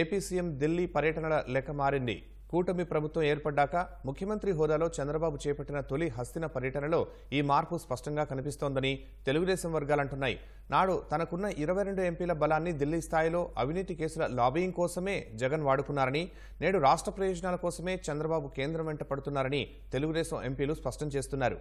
AP CM Delhi పర్యటనల లెక్క మారింది. కూటమి ప్రభుత్వం ఏర్పడ్డాక ముఖ్యమంత్రి హోదాలో చంద్రబాబు చేపట్టిన తొలి హస్తిన పర్యటనలో ఈ మార్పు స్పష్టంగా కనిపిస్తోందని తెలుగుదేశం వర్గాలంటున్నాయి. నాడు తనకున్న ఇరవై రెండు ఎంపీల బలాన్ని ఢిల్లీ స్థాయిలో అవినీతి కేసుల లాబీయింగ్ కోసమే జగన్ వాడుకున్నారని నేడు రాష్ట్ర ప్రయోజనాల కోసమే చంద్రబాబు కేంద్రం వెంట పడుతున్నారని తెలుగుదేశం ఎంపీలు స్పష్టం చేస్తున్నారు.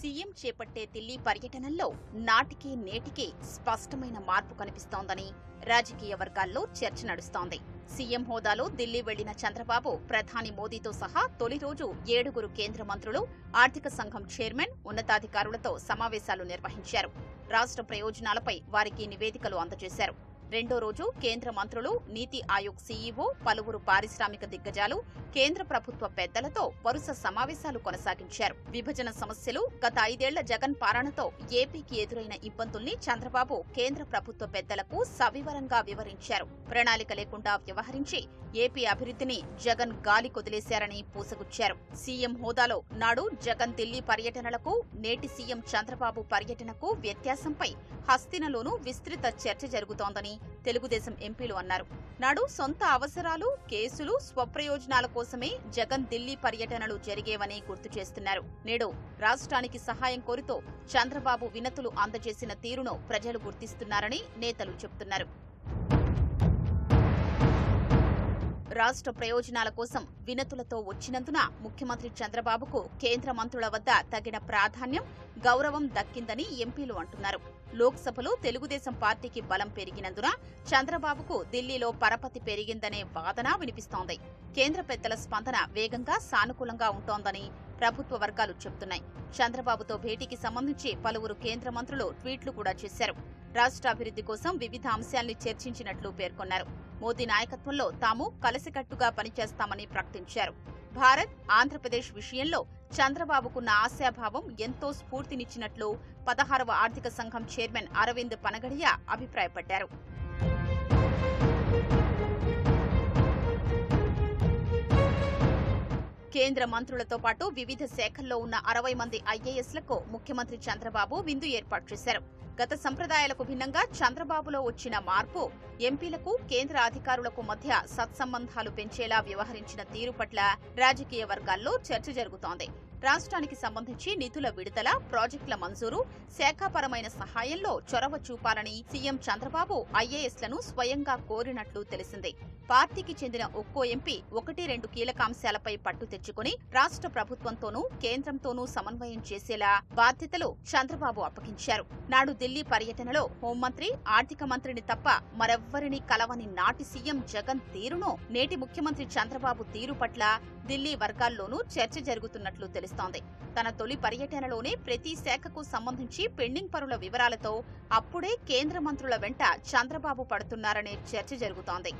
సీఎం చేపట్టే ఢిల్లీ పర్యటనల్లో నాటికి నేటికి స్పష్టమైన మార్పు కనిపిస్తోందని రాజకీయ వర్గాల్లో చర్చ నడుస్తోంది. సీఎం హోదాలో ఢిల్లీ వెళ్ళిన చంద్రబాబు ప్రధాని మోదీతో సహా తొలి రోజు ఏడుగురు కేంద్ర మంత్రులు ఆర్థిక సంఘం చైర్మన్ ఉన్నతాధికారులతో సమావేశాలు నిర్వహించారు. రాష్ట్ర ప్రయోజనాలపై వారికి నివేదికలు అందజేశారు. రెండో రోజు కేంద్ర మంత్రులు నీతి ఆయోగ్ సీఈఓ పలువురు పారిశ్రామిక దిగ్గజాలు కేంద్ర ప్రభుత్వ పెద్దలతో వరుస సమావేశాలు కొనసాగించారు. విభజన సమస్యలు గత ఐదేళ్ళ జగన్ పాలనతో ఏపీకి ఎదురైన ఇబ్బందుల్ని చంద్రబాబు కేంద్ర ప్రభుత్వ పెద్దలకు సవివరంగా వివరించారు. ప్రణాళిక లేకుండా వ్యవహరించి ఏపీ అభివృద్ధిని జగన్ గాలి కొదిలేశారని పూసగుచ్చారు. సీఎం హోదాలో నాడు జగన్ ఢిల్లీ పర్యటనలకు నేటి సీఎం చంద్రబాబు పర్యటనకు వ్యత్యాసంపై హస్తినలోనూ విస్తృత చర్చ జరుగుతోందని తెలుగుదేశం ఎంపీలు అన్నారు. నాడు సొంత అవసరాలు కేసులు స్వప్రయోజనాల కోసమే జగన్ ఢిల్లీ పర్యటనలు జరిగేవని గుర్తు చేస్తున్నారు. నేడు రాష్ట్రానికి సహాయం కోరుతూ చంద్రబాబు వినతులు అందజేసిన తీరును ప్రజలు గుర్తిస్తున్నారని నేతలు చెబుతున్నారు రాష్ట్ర ప్రయోజనాల కోసం వినతులతో వచ్చినందున ముఖ్యమంత్రి చంద్రబాబుకు కేంద్ర మంత్రుల వద్ద తగిన ప్రాధాన్యం గౌరవం దక్కిందని ఎంపీలు అంటున్నారు. లోక్సభలో తెలుగుదేశం పార్టీకి బలం పెరిగినందున చంద్రబాబుకు ఢిల్లీలో పరపతి పెరిగిందనే వాదన వినిపిస్తోంది. కేంద్ర పెద్దల స్పందన వేగంగా సానుకూలంగా ఉంటోందని ప్రభుత్వ వర్గాలు చెబుతున్నాయి. చంద్రబాబుతో భేటీకి సంబంధించి పలువురు కేంద్ర మంత్రులు ట్వీట్లు కూడా చేశారు. రాష్ట్ర అభివృద్ధి కోసం వివిధ అంశాల్ని చర్చించినట్లు పేర్కొన్నారు. మోదీ నాయకత్వంలో తాము కలిసికట్టుగా పనిచేస్తామని ప్రకటించారు. భారత్ ఆంధ్రప్రదేశ్ విషయంలో చంద్రబాబుకున్న ఆశాభావం ఎంతో స్ఫూర్తినిచ్చినట్లు పదహారవ ఆర్థిక సంఘం చైర్మన్ అరవింద్ పనగడియా అభిప్రాయపడ్డారు. కేంద్ర మంత్రులతో పాటు వివిధ శాఖల్లో ఉన్న అరవై మంది ఐఏఎస్లకు ముఖ్యమంత్రి చంద్రబాబు విందు ఏర్పాటు చేశారు. గత సంప్రదాయాలకు భిన్నంగా చంద్రబాబులో వచ్చిన మార్పు ఎంపీలకు కేంద్ర అధికారులకు మధ్య సత్సంబంధాలు పెంచేలా వ్యవహరించిన తీరు పట్ల రాజకీయ వర్గాల్లో చర్చ జరుగుతోంది. రాష్ట్రానికి సంబంధించి నిధుల విడుదల ప్రాజెక్టుల మంజూరు శాఖాపరమైన సహాయంలో చొరవ చూపాలని సీఎం చంద్రబాబు ఐఏఎస్లను స్వయంగా కోరినట్లు తెలిసింది. పార్టీకి చెందిన ఒక్కో ఎంపీ ఒకటి రెండు కీలకాంశాలపై పట్టు తెచ్చుకుని రాష్ట్ర ప్రభుత్వంతోనూ కేంద్రంతోనూ సమన్వయం చేసేలా బాధ్యతలు చంద్రబాబు అప్పగించారు. నాడు ఢిల్లీ పర్యటనలో హోంమంత్రి ఆర్థిక మంత్రిని తప్ప మరెవ్వరినీ కలవని నాటి సీఎం జగన్ తీరును నేటి ముఖ్యమంత్రి చంద్రబాబు తీరు పట్ల ఢిల్లీ వర్గాల్లోనూ చర్చ జరుగుతున్నట్లు కనిపిస్తోంది. తన తొలి పర్యటనలోనే ప్రతి శాఖకు సంబంధించి పెండింగ్ పనుల వివరాలతో అప్పుడే కేంద్ర మంత్రుల వెంట చంద్రబాబు పడుతున్నారనే చర్చ జరుగుతోంది.